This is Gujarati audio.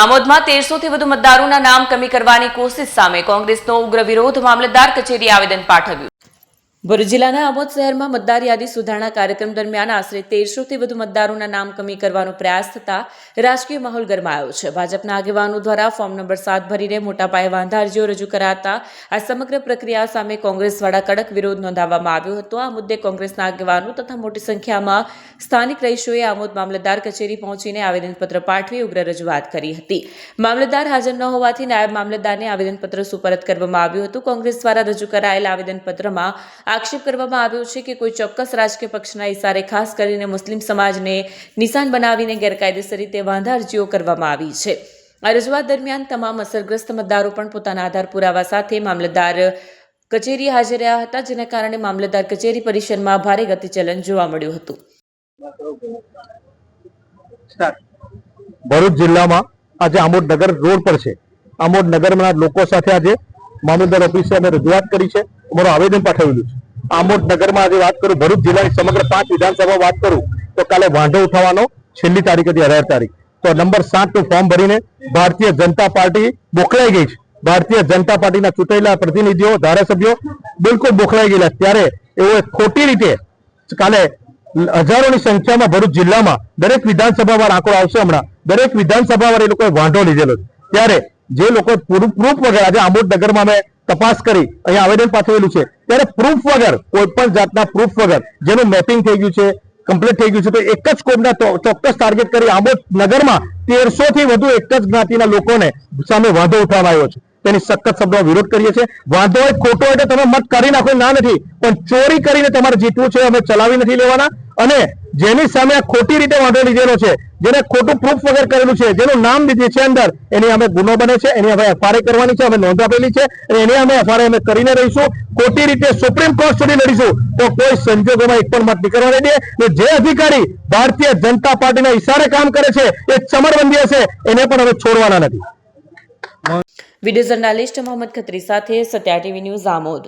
આમોદમાં તેરસોથી વધુ મતદારોના નામ કમી કરવાની કોશિશ સામે કોંગ્રેસનો ઉગ્ર વિરોધ મામલતદાર કચેરી આવેદન પાઠવ્યું ભરૂચ જિલ્લાના આમોદ શહેરમાં મતદાર યાદી સુધારણા કાર્યક્રમ દરમિયાન આશરે તેરસોથી વધુ મતદારોના નામ કમી કરવાનો પ્રયાસ થતા રાજકીય માહોલ ગરમાયો છે. ભાજપના આગેવાનો દ્વારા ફોર્મ નંબર સાત ભરીને મોટા પાયે વાંધા અરજીઓ રજૂ કરાતા આ સમગ્ર પ્રક્રિયા સામે કોંગ્રેસ દ્વારા કડક વિરોધ નોંધાવવામાં આવ્યો હતો. આ મુદ્દે કોંગ્રેસના આગેવાનો તથા મોટી સંખ્યામાં સ્થાનિક રહીશોએ આમોદ મામલતદાર કચેરી પહોંચીને આવેદનપત્ર પાઠવી ઉગ્ર રજૂઆત કરી હતી. મામલતદાર હાજર ન હોવાથી નાયબ મામલતદારને આવેદનપત્ર સુપરત કરવામાં આવ્યું હતું. કોંગ્રેસ દ્વારા રજૂ કરાયેલા આવેદનપત્રમાં આક્ષેપ કરવામાં આવ્યો છે કે કોઈ ચોક્કસ રાજકીય પક્ષના ઇશારે ખાસ કરીને મુસ્લિમ સમાજને નિશાન બનાવીને ગેરકાયદેસર રીતે વાંધા અરજીઓ કરવામાં આવી છે. આ રજૂઆત દરમિયાન તમામ અસરગ્રસ્ત મતદારો પણ પોતાના આધાર પુરાવા સાથે મામલતદાર કચેરી હાજર રહ્યા હતા, જેના કારણે મામલતદાર કચેરી પરિસરમાં ભારે ગતિચલન જોવા મળ્યું હતું. ભરૂચ જિલ્લામાં આજે આમોદ નગર રોડ પર છે. આમોદ નગરના લોકો સાથે આજે મામલતદાર ઓફિસે અમે રજૂઆત કરી છે. અમારું આવેદન પાઠવેલું છે. આમોદ નગરમાં આજે વાત કરું, ભરૂચ જિલ્લાની સમગ્ર પાંચ વિધાનસભા વાત કરું, તો કાલે વાંધો ઉઠાવવાનો છેલ્લી તારીખ હતી, અઢાર તારીખ. તો નંબર સાતનું ફોર્મ ભરીને ભારતીય જનતા પાર્ટી બોખલાઈ ગઈ છે. ભારતીય જનતા પાર્ટીના ચૂંટાયેલા પ્રતિનિધિઓ, ધારાસભ્યો બિલકુલ બોખલાઈ ગયેલા. ત્યારે એવો ખોટી રીતે કાલે હજારોની સંખ્યામાં ભરૂચ જિલ્લામાં દરેક વિધાનસભામાં આંકડો આવશે હમણાં. દરેક વિધાનસભામાં એ લોકોએ વાંધો લીધેલો ત્યારે જે લોકો પ્રૂફ વગર આજે આમોદ નગરમાં અમે તપાસ કરી અહીંયા આવેદન પાઠવેલું છે. ત્યારે પ્રૂફ વગર કોઈ પણ જાતના પ્રૂફ વગર, જેનું મેપિંગ થઈ ગયું છે કમ્પ્લીટ થઈ ગયું છે, તો એક જ કોમના ચોક્કસ ટાર્ગેટ કરી આંબોદ નગરમાં તેરસો થી વધુ એક જ જ્ઞાતિના લોકોને સામે વાંધો ઉઠાવવામાં આવ્યો છે. તેની સખત શબ્દોમાં વિરોધ કરીએ છીએ. વાંધો હોય ખોટો તો તમે મત કરી નાખો ના નથી, પણ ચોરી કરીને તમારે જીતવું છે, અમે ચલાવી નથી લેવાના. અને જેની સામે આ ખોટી રીતે વાંધો લીધેલો છે જેને ખોટું પ્રૂફ વગર કરેલું છે, જેનું નામ લીધું છે અંદર, એની અમે ગુનો બને છે, એની હવે એફઆરઆઈ કરવાની છે અમે નોંધ આપેલી છે, અને એની અમે એફઆરઆઈ અમે કરીને રહીશું, ખોટી રીતે સુપ્રીમ કોર્ટ સુધી લડીશું, તો કોઈ સંજોગોમાં એક પણ મત નહીં દે. જે અધિકારી ભારતીય જનતા પાર્ટીના ઈશારે કામ કરે છે, એ ચમરબંધી હશે, એને પણ હવે છોડવાના નથી. વીડિયો જર્નાલિસ્ટ મોહમ્મદ ખત્રી સાથે સત્યા ટીવી ન્યૂઝ આમોદ.